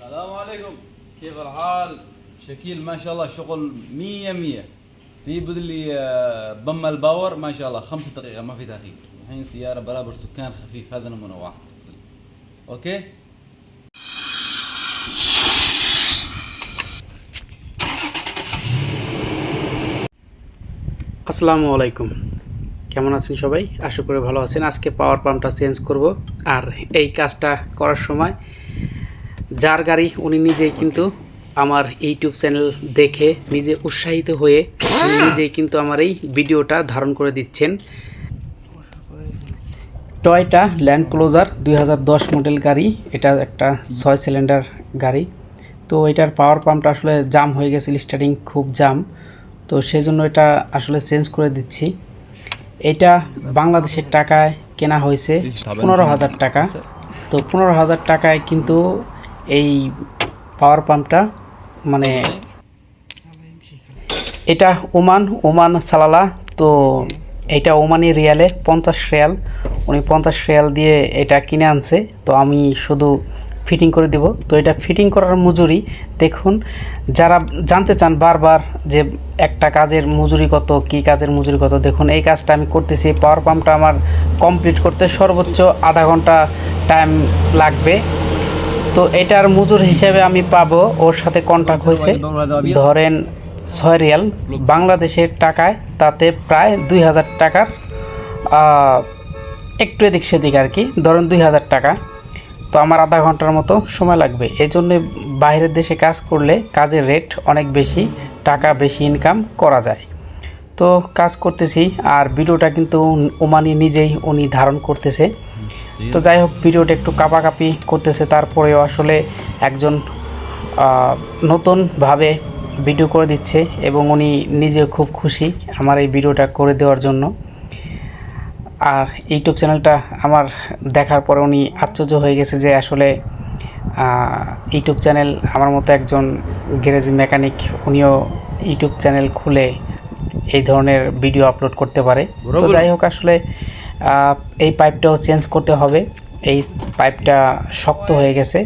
السلام عليكم كيف الحال؟ شكيل ما شاء الله شغل مية مية في بدل لي آه، بم الباور ما شاء الله خمس دقيقة ما في تأخير الحين سيارة برابر سكان خفيف هذا نمونة واحد اوكي؟ আসসালামু আলাইকুম কেমন আছেন সবাই আশা করি ভালো আছেন আজকে পাওয়ার পাম্পটা চেঞ্জ করব আর এই কাজটা করার সময় যার গাড়ি উনি নিজেই কিন্তু আমার ইউটিউব চ্যানেল দেখে নিজে উৎসাহিত হয়ে নিজেই কিন্তু আমার এই ভিডিওটা ধারণ করে দিচ্ছেন। টয়টা ল্যান্ড ক্লোজার দুই হাজার দশ মডেল গাড়ি। এটা একটা ছয় সিলিন্ডার গাড়ি। তো এটার পাওয়ার পাম্পটা আসলে জাম হয়ে গেছিল, স্টার্টিং খুব জাম। তো সেই জন্য এটা আসলে চেঞ্জ করে দিচ্ছি। এটা বাংলাদেশের টাকায় কেনা হয়েছে পনেরো হাজার টাকা। তো পনেরো হাজার টাকায় কিন্তু এই পাওয়ার পাম্পটা মানে এটা ওমান ওমান সালালা, তো এটা ওমানি রিয়ালে পঞ্চাশ রিয়াল। উনি পঞ্চাশ রিয়াল দিয়ে এটা কিনে আনছে, তো আমি শুধু ফিটিং করে দেব। তো এটা ফিটিং করার মজুরি, দেখুন, যারা জানতে চান বারবার যে একটা কাজের মজুরি কত, কি কাজের মজুরি কত, দেখুন, এই কাজটা আমি করতেছি। পাওয়ার পাম্পটা আমার কমপ্লিট করতে সর্বোচ্চ আধা ঘণ্টা টাইম লাগবে। তো এটার মজুর হিসেবে আমি পাবো, ওর সাথে কন্ট্যাক্ট হয়েছে। ধরেন ছয় রিয়াল বাংলাদেশের টাকায়, তাতে প্রায় দুই হাজার টাকার একটু এদিক সেদিক আর কি, ধরেন দুই হাজার টাকা। তো আমার আধা ঘণ্টার মতো সময় লাগবে। এই জন্যে বাইরের দেশে কাজ করলে কাজের রেট অনেক বেশি, টাকা বেশি ইনকাম করা যায়। তো কাজ করতেছি, আর ভিডিওটা কিন্তু ওমানি নিজেই উনি ধারণ করতেছে। তো যাই হোক ভিডিওটা একটু কাপাকাপি করতেছে। তারপরেও আসলে একজন নতুনভাবে ভিডিও করে দিচ্ছে এবং উনি নিজেও খুব খুশি আমার এই ভিডিওটা করে দেওয়ার জন্য। আর ইউটিউব চ্যানেলটা আমার দেখার পরে উনি আশ্চর্য হয়ে গেছে যে আসলে ইউটিউব চ্যানেল আমার মতো একজন গ্যারেজ মেকানিক উনিও ইউটিউব চ্যানেল খুলে এই ধরনের ভিডিও আপলোড করতে পারে। তো যাই হোক আসলে এই পাইপটাও চেঞ্জ করতে হবে। এই পাইপটা শক্ত হয়ে গেছে।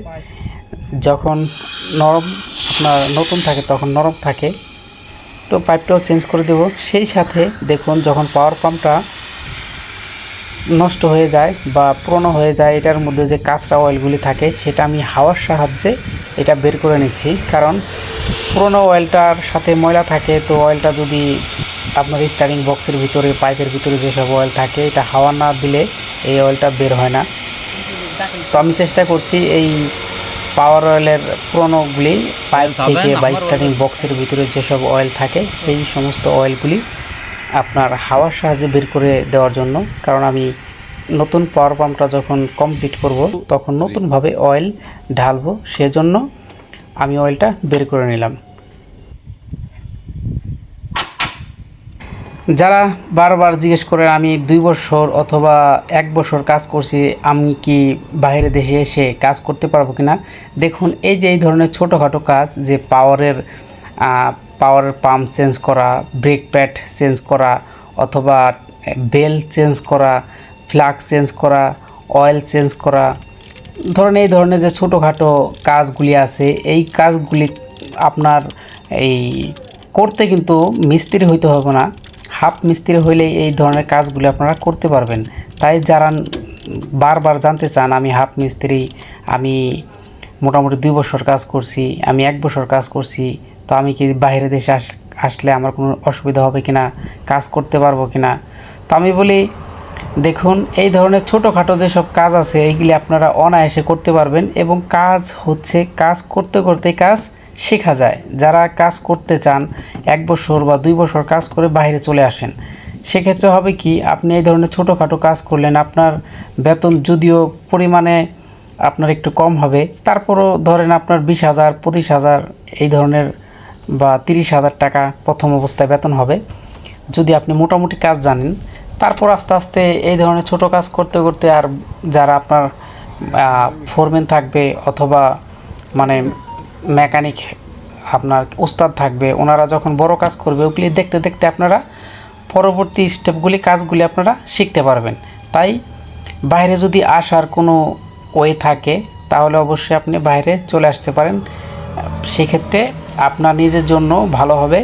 যখন নরম আপনার নতুন থাকে, তখন নরম থাকে। তো পাইপটাও চেঞ্জ করে দেব। সেই সাথে দেখুন, যখন পাওয়ার পাম্পটা নষ্ট হয়ে যায় বা পুরনো হয়ে যায়, এটার মধ্যে যে কাঁচরা অয়েলগুলি থাকে, সেটা আমি হাওয়ার সাহায্যে এটা বের করে নিচ্ছি। কারণ পুরনো অয়েলটার সাথে ময়লা থাকে তো অয়েলটা যদি আপনার স্টারিং বক্সের ভিতরে পাইপের ভিতরে যেসব অয়েল থাকে এটা হাওয়া না দিলে এই অয়েলটা বের হয় না। তো আমি চেষ্টা করছি এই পাওয়ার অয়েলের পুরোনোগুলি পাইপ থেকে বা স্টারিং বক্সের ভিতরে যেসব অয়েল থাকে সেই সমস্ত অয়েলগুলি আপনার হাওয়ার সাহায্যে বের করে দেওয়ার জন্য। কারণ আমি নতুন পাওয়ার পাম্পটা যখন কমপ্লিট করব, তখন নতুনভাবে অয়েল ঢালবো। সেজন্য আমি অয়েলটা বের করে নিলাম। যারা বারবার জিজ্ঞেস করেন, আমি দুই বছর অথবা এক বছর কাজ করছি, আমি কি বাইরে দেশে এসে কাজ করতে পারব কি না দেখুন, এই যে এই ধরনের ছোটোখাটো কাজ, যে পাওয়ারের পাওয়ারের পাম্প চেঞ্জ করা ব্রেক প্যাড চেঞ্জ করা, অথবা বেল চেঞ্জ করা ফ্লাক্স চেঞ্জ করা, অয়েল চেঞ্জ করা, ধরেন এই ধরনের যে ছোটোখাটো কাজগুলি আছে, এই কাজগুলি আপনার এই করতে কিন্তু মিস্ত্রি হইতে হবে না। হাফ মিস্ত্রি হইলেই এই ধরনের কাজগুলি আপনারা করতে পারবেন। তাই যারা বারবার জানতে চান, আমি হাফ মিস্ত্রি, আমি মোটামুটি দুই বছর কাজ করছি, আমি এক বছর কাজ করছি, তো আমি কি বাইরে দেশে আস, আসলে আমার কোনো অসুবিধা হবে কি না কাজ করতে পারব কি না তো আমি বলি দেখুন, এই ধরনের ছোটোখাটো যেসব কাজ আছে, এইগুলি আপনারা অনায়াসে করতে পারবেন এবং কাজ হচ্ছে কাজ করতে করতে কাজ শেখা যায়। যারা কাজ করতে চান, এক বছর বা দুই বছর কাজ করে বাইরে চলে আসেন, সেক্ষেত্রে হবে কি, আপনি এই ধরনের ছোটোখাটো কাজ করলেন, আপনার বেতন যদিও পরিমাণে আপনার একটু কম হবে, তারপরও ধরেন আপনার বিশ হাজার, পঁচিশ হাজার এই ধরনের বা তিরিশ হাজার টাকা প্রথম অবস্থায় বেতন হবে। যদি আপনি মোটামুটি কাজ জানেন তারপর আস্তে আস্তে এই ধরনের ছোট কাজ করতে করতে আর যারা আপনার ফোরম্যান থাকবে অথবা মানে মেকানিক আপনার ওস্তাদ থাকবে, ওনারা যখন বড় কাজ করবে, ওগুলি দেখতে দেখতে আপনারা পরবর্তী স্টেপগুলি কাজগুলি আপনারা শিখতে পারবেন। তাই বাইরে যদি আসার কোনো ওয়ে থাকে, তাহলে অবশ্যই আপনি বাইরে চলে আসতে পারেন। সেক্ষেত্রে আপনার নিজের জন্য ভালো হবে।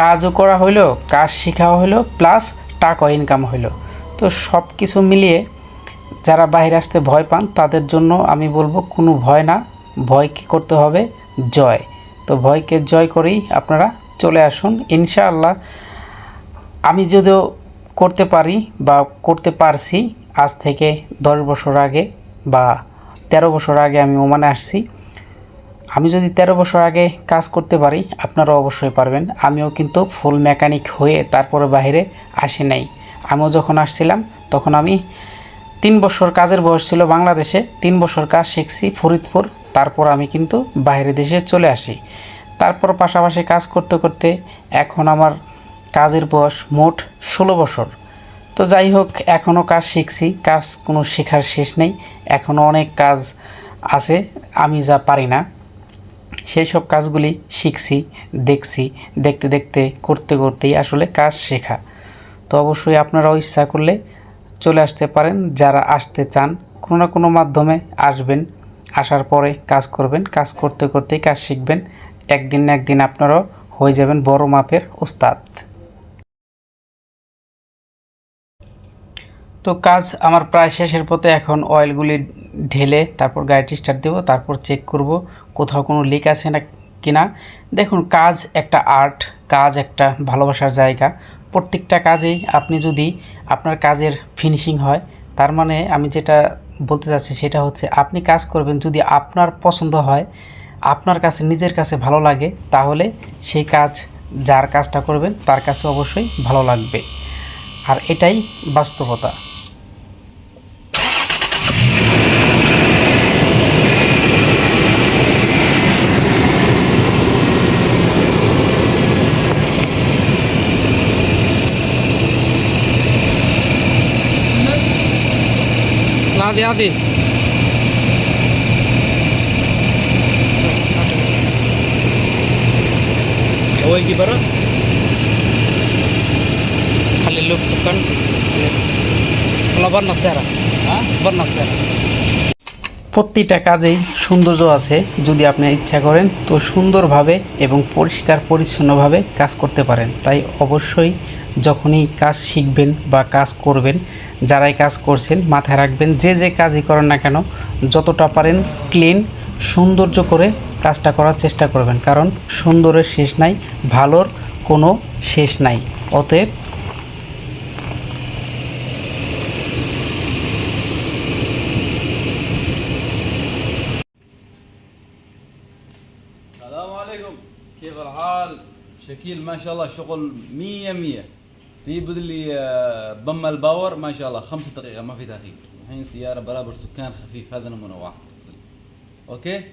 কাজও করা হইল, কাজ শেখাও হইল, প্লাস টাকা ইনকাম হইল। তো সব কিছু মিলিয়ে যারা বাইরে আসতে ভয় পান, তাদের জন্য আমি বলব কোনো ভয় না। ভয় কী করতে হবে? জয়। তো ভয়কে জয় করেই আপনারা চলে আসুন। ইনশাআল্লাহ আমি যদিও করতে পারি বা করতে পারছি, আজ থেকে দশ বছর আগে বা তেরো বছর আগে আমি ওমানে আসছি। আমি যদি তেরো বছর আগে কাজ করতে পারি, আপনারাও অবশ্যই পারবেন। আমিও কিন্তু ফুল মেকানিক হয়ে তারপরে বাইরে আসি নাই। আমিও যখন আসছিলাম, তখন আমি তিন বছর কাজের বয়স ছিল বাংলাদেশে, তিন বছর কাজ শিখছি ফরিদপুর, তারপর আমি কিন্তু বাইরে দেশে চলে আসি। তারপর পাশাপাশি কাজ করতে করতে এখন আমার কাজের বয়স মোট ষোলো বছর। তো যাই হোক এখনও কাজ শিখছি, কাজ কোনো শেখার শেষ নেই। এখনও অনেক কাজ আছে, আমি যা পারি না। সেই সব কাজগুলি শিখছি, দেখছি, দেখতে দেখতে, করতে করতেই আসলে কাজ শেখা। তো অবশ্যই আপনারাও ইচ্ছা করলে চলে আসতে পারেন। যারা আসতে চান, কোনো না কোনো মাধ্যমে আসবেন, আসার পরে কাজ করবেন, কাজ করতে করতেই কাজ শিখবেন। একদিন না একদিন আপনারাও হয়ে যাবেন বড় মাপের ওস্তাদ। তো কাজ আমার প্রায় শেষের পথে এখন অয়েলগুলি ঢেলে তারপর গাড়িটি স্টার্ট দেবো, তারপর চেক করব কোথাও কোনো লিক আছে না কিনা। দেখুন, কাজ একটা আর্ট কাজ একটা ভালোবাসার জায়গা। প্রত্যেকটা কাজেই আপনি যদি আপনার কাজের ফিনিশিং হয়, তার মানে আমি যেটা বলতে চাচ্ছি সেটা হচ্ছে আপনি কাজ করবেন যদি আপনার পছন্দ হয়, আপনার কাছে, নিজের কাছে ভালো লাগে, তাহলে সেই কাজ, যার কাজটা করবেন, তার কাছে অবশ্যই ভালো লাগবে। আর এটাই বাস্তবতা। आते आते खाली लुक सुन बरं नक्षारा हाँ नक्शा প্রতিটা কাজেই সৌন্দর্য আছে যদি আপনি ইচ্ছা করেন তো সুন্দরভাবে এবং পরিষ্কার পরিচ্ছন্নভাবে কাজ করতে পারেন। তাই অবশ্যই যখনই কাজ শিখবেন বা কাজ করবেন, যারাই কাজ করছেন, মাথায় রাখবেন যে যে কাজই করেন না কেন, যতটা পারেন ক্লিন সৌন্দর্য করে কাজটা করার চেষ্টা করবেন। কারণ সুন্দরের শেষ নাই, ভালোর কোনো শেষ নাই। অতএব كيف الحال؟ شكيل ما شاء الله شغل مية مية. في بدل لي آه، بم الباور ما شاء الله خمسة دقيقة ما في تأخير. الحين سيارة برابر سكان خفيف هذا نمونة واحد. أوكي؟